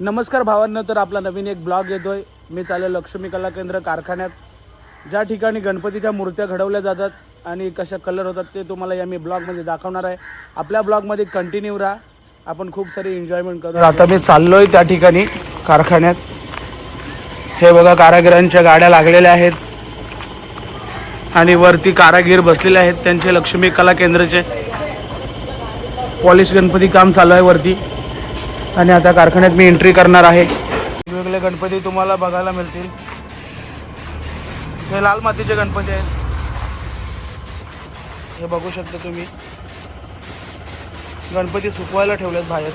नमस्कार भावांना तर आपला नवीन एक ब्लॉग येतोय. मी चालेल लक्ष्मी कला केंद्र कारखान्यात. ज्या ठिकाणी गणपतीच्या मूर्त्या घडवल्या जातात आणि कशा कलर होतात ते तुम्हाला या मी ब्लॉगमध्ये दाखवणार आहे. आपल्या ब्लॉगमध्ये कंटिन्यू राहा. आपण खूप सारी एन्जॉयमेंट करू. आता मी चाललोय त्या ठिकाणी कारखान्यात. हे बघा कारागिरांच्या गाड्या लागलेल्या आहेत. आणि वरती कारागीर बसलेले आहेत. त्यांचे लक्ष्मी कला केंद्राचे. पॉलिश गणपती काम चालू आहे वरती. आणि आता कारखान्यात मी एंट्री करणार आहे. वेगवेगळे गणपती तुम्हाला बघायला मिळतील. हे लाल मातीचे गणपती आहेत. हे बघू शकता तुम्ही. गणपती सुकवायला ठेवलेत बाहेर.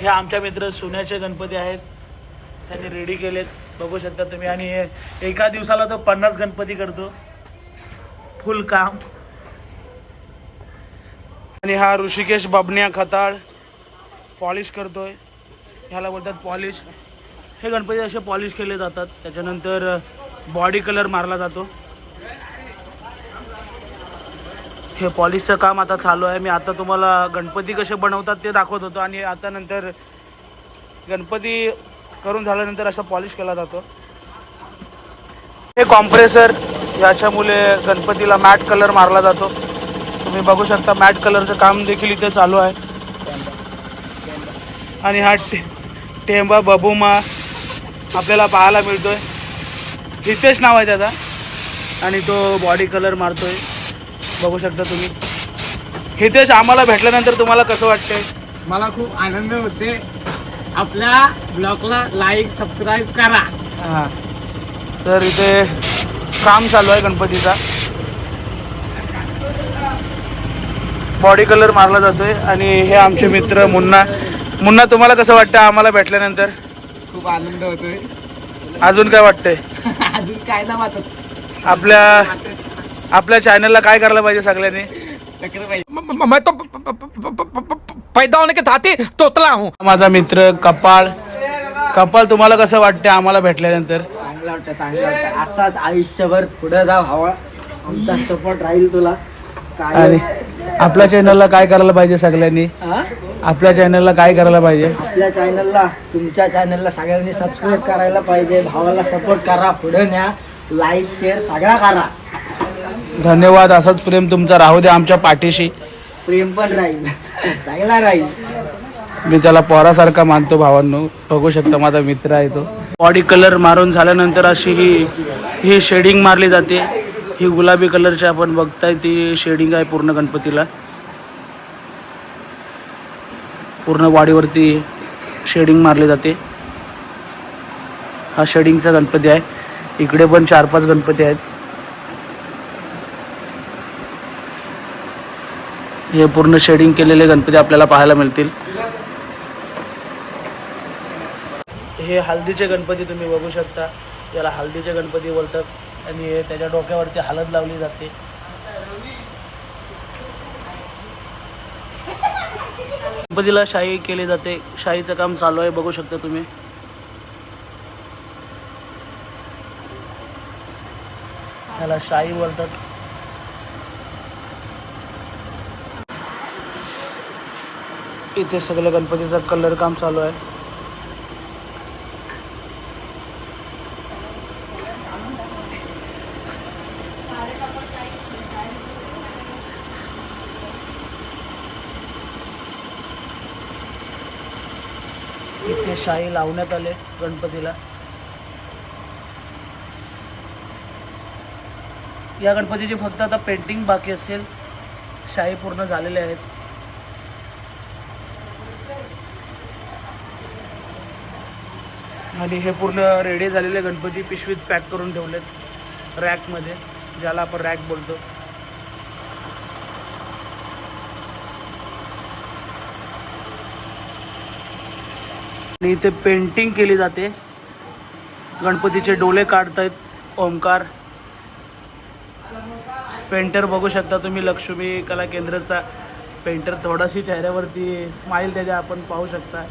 हे आमच्या मित्र सोन्याचे गणपती आहेत. त्यांनी रेडी केलेत. बघू शकता तुम्ही. आणि एका दिवसाला तो पन्नास गणपती करतो. फुल काम आणि हा ऋषिकेश बबन्या खताळ पॉलिश करतोय. ह्याला बोलतात पॉलिश. हे गणपती असे पॉलिश केले जातात. त्याच्यानंतर बॉडी कलर मारला जातो. हे पॉलिशचं काम आता चालू आहे. मी आता तुम्हाला गणपती कसे बनवतात ते दाखवत होतो. आणि आता नंतर गणपती करून झाल्यानंतर असं पॉलिश केला जातो. हे कॉम्प्रेसर याच्यामुळे गणपतीला मॅट कलर मारला जातो. तुम्ही बघू शकता मॅट कलरचं काम देखील इथे चालू आहे. आणि हा टे टेंबा बबुमा आपल्याला पाहायला मिळतोय. हितेश नाव आहे त्याचा. आणि तो बॉडी कलर मारतोय. बघू शकता तुम्ही. हितेश आम्हाला भेटल्यानंतर तुम्हाला कसं वाटतंय? मला खूप आनंद होते. आपल्या ब्लॉगला लाईक सबस्क्राईब करा. हां. तर इथे काम चालू आहे गणपतीचा. बॉडी कलर मारला जातोय आणि हे आमचे मित्र मुन्ना. मुन्ना तुम्हाला कसं वाटतं आम्हाला भेटल्यानंतर? खूप आनंद होतोय. अजून काय वाटतंय? अजून काय ना वाटत. आपल्या आपल्या चॅनलला काय करायला पाहिजे सगळ्यांनी? मैं तो पैदा होने के साथ ही तोतला हूँ. माझा मित्र कपाळ. कपाळ तुम्हाला कसं वाटतं आम्हाला भेटल्यानंतर? चांगलं वाटतं चांगलं वाटतं. असाच आयुष्यभर पुढे जा भावा. आमचा सपोर्ट राहील तुला. आणि काय आपल्या चॅनलला काय करायला पाहिजे सगळ्यांनी? हा? आपल्या चॅनलला काय करायला पाहिजे? आपल्या चॅनलला तुमच्या चॅनलला सगळ्यांनी सबस्क्राईब करायला पाहिजे. भावाला सपोर्ट करा पुढे न्या. लाईक शेअर सगळा करा. धन्यवाद असंच प्रेम तुमचा राहू दे आमच्या पाठीशी. प्रेम पण राहील. चांगला राहील. मी त्याला पोरासारखा मानतो भावांनो. बघू शकता माझा मित्र आहे तो. बॉडी कलर मारून झाल्यानंतर अशी ही ही शेडिंग मारली जाते. ही गुलाबी कलरची आपण बघताय ती शेडिंग आहे पूर्ण गणपतीला. पूर्ण वाडीवरती शेडिंग मारली जाते. हा शेडिंगचा गणपती आहे. इकडे पण चार पाच गणपती आहेत. हे पूर्ण शेडिंग केलेले गणपती आपल्याला पाहायला मिळतील. हे हल्दीचे गणपती तुम्ही बघू शकता. याला हल्दीचे गणपती बोलतात. आणि हे त्याच्या डोक्यावरती हळद लावली जाते. गणपतीला शाई केली जाते. शाईचं काम चालू आहे. बघू शकता तुम्ही. याला शाई बोलतात. इथे सगळं गणपतीचा कलर काम चालू आहे. इथे शाई लावण्यात आले गणपतीला. या गणपतीची फक्त आता पेंटिंग बाकी असेल. शाई पूर्ण झालेले आहेत. आणि हे पूर्ण रेडी झालेले गणपती पिशवीत पॅक करून ठेवलेत. रॅकमध्ये ज्याला आपण रॅक बोलतो. आणि इथे पेंटिंग केली जाते. गणपतीचे डोले काढतायत ओमकार पेंटर बघू शकता तुम्ही लक्ष्मी कला केंद्राचा पेंटर थोडाशी चेहऱ्यावरती स्माईल त्याच्या आपण पाहू शकता.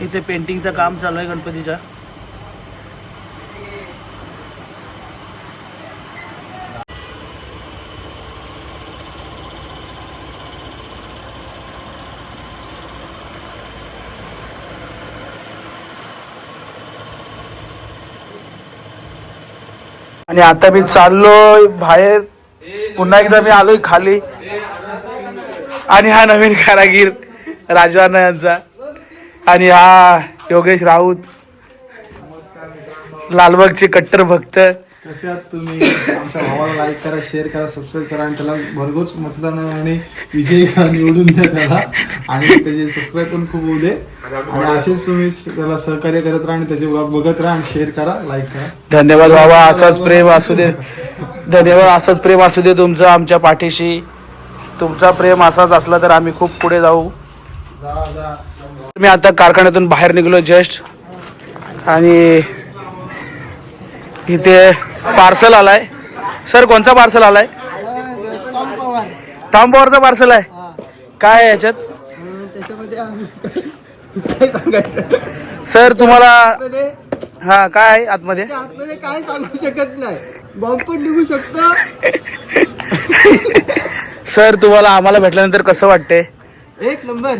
इथे पेंटिंगचं काम चालू आहे गणपतीच्या. आणि आता मी चाललोय बाहेर. पुन्हा एकदा मी आलोय खाली. आणि हा नवीन कारागीर राजवाना यांचा. आणि हा योगेश राऊत. लालबागचे कट्टर भक्त. कसे आहात तुम्ही? आमच्या भावाला लाईक करा शेअर करा सबस्क्राईब करा आणि त्याला भरघोस मतदानाने विजयी निवडून द्या त्याला. आणि त्याचे सबस्क्राईब पण खूप होऊ दे. आणि असेच तुम्ही त्याला सहकार्य करत राहा आणि त्याचे बघत राहा आणि शेअर करा लाईक करा. धन्यवाद बाबा असाच प्रेम असू दे. धन्यवाद असंच प्रेम असू दे तुमचं आमच्या पाठीशी. तुमचा प्रेम असाच असला तर आम्ही खूप पुढे जाऊ. मी आता कारखान्यातून बाहेर निघलो जस्ट. आणि इथे पार्सल आलाय. सर कोणचा पार्सल आलाय? टॉम पॉवरचा पार्सल आहे. काय आहे याच्यात? सर तुम्हाला हा काय आहे आतमध्ये? आतमध्ये काय चालू शकत नाही बॉम्ब पण निघू शकतो सर तुम्हाला आम्हाला भेटल्यानंतर कसं वाटते एक नंबर.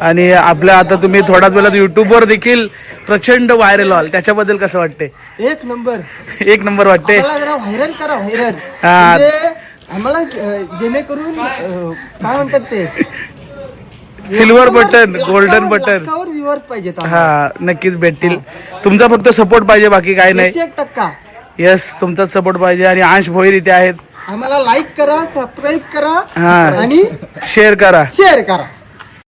आणि आपल्या आता तुम्ही थोड्याच वेळात युट्यूबवर देखील प्रचंड व्हायरल व्हाल त्याच्याबद्दल कसं वाटते एक नंबर. एक नंबर वाटते जरा व्हायरल करा व्हायरल हा. म्हणजे आम्हाला अं, जेणेकरून अं, काय म्हणतात ते? Silver button golden button viewer पाहिजेत आम्हाला. हा नक्कीच भेटतील. तुमचा फक्त सपोर्ट पाहिजे बाकी काही नाही. एकशे एक टक्का. येस तुमचाच सपोर्ट पाहिजे आणि अंश भोईर इथे आहेत. आम्हाला लाईक करा सबस्क्राईब करा हा. आणि शेअर करा. शेअर करा.